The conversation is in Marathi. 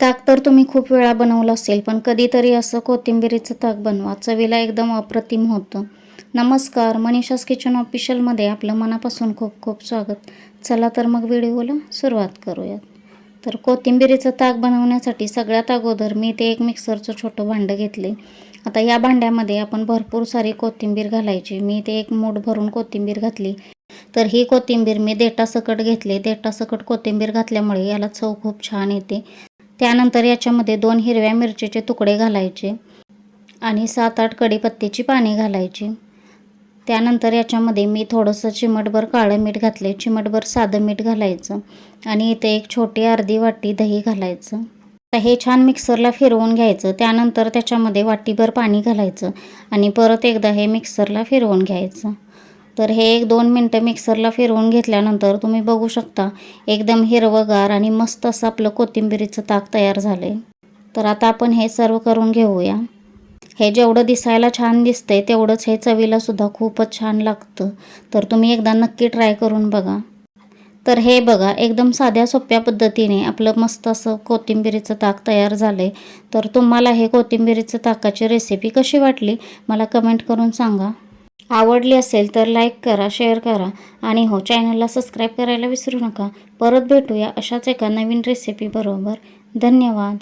ताक तर तुम्ही खूप वेळा बनवलं असेल पण कधीतरी असं कोथिंबिरीचं ताक बनवा. चवीला एकदम अप्रतिम होतं. नमस्कार मनीषास किचन ऑफिशियलमध्ये आपलं मनापासून खूप खूप स्वागत. चला तर मग व्हिडिओला सुरुवात करूयात. तर कोथिंबिरीचं ताक बनवण्यासाठी सगळ्यात अगोदर मी ते एक मिक्सरचं छोटं भांडं घेतले. आता या भांड्यामध्ये आपण भरपूर सारी कोथिंबीर घालायची. मी ते एक मूठ भरून कोथिंबीर घातली. तर ही कोथिंबीर मी देटासकट घेतली. देटासकट कोथिंबीर घातल्यामुळे याला चव खूप छान येते. त्यानंतर याच्यामध्ये दोन हिरव्या मिरचीचे तुकडे घालायचे आणि सात आठ कढीपत्त्याची पाने घालायची. त्यानंतर याच्यामध्ये मी थोडंसं चिमटभर काळं मीठ घातले चिमटभर साधं मीठ घालायचं आणि इथे एक छोटी अर्धी वाटी दही घालायचं. आता हे छान मिक्सरला फिरवून घ्यायचं. त्यानंतर त्याच्यामध्ये वाटीभर पाणी घालायचं आणि परत एकदा हे मिक्सरला फिरवून घ्यायचं. तर हे एक दोन मिनटं मिक्सरला फिरवून घेतल्यानंतर तुम्ही बघू शकता एकदम हिरवंगार आणि मस्त असं आपलं कोथिंबिरीचं ताक तयार झालं आहे तर आता आपण हे सर्व करून घेऊया. हे जेवढं दिसायला छान दिसतंय तेवढंच हे चवीला सुद्धा खूपच छान लागतं. तर तुम्ही एकदा नक्की ट्राय करून बघा. तर हे बघा एकदम साध्या सोप्या पद्धतीने आपलं मस्त असं कोथिंबिरीचं ताक तयार झालं आहे तर तुम्हाला हे कोथिंबिरीचं ताकाची रेसिपी कशी वाटली मला कमेंट करून सांगा. आवडली असेल तर लाईक करा शेअर करा आणि हो चॅनलला सबस्क्राईब करायला विसरू नका. परत भेटूया अशाच एका नवीन रेसिपीबरोबर धन्यवाद.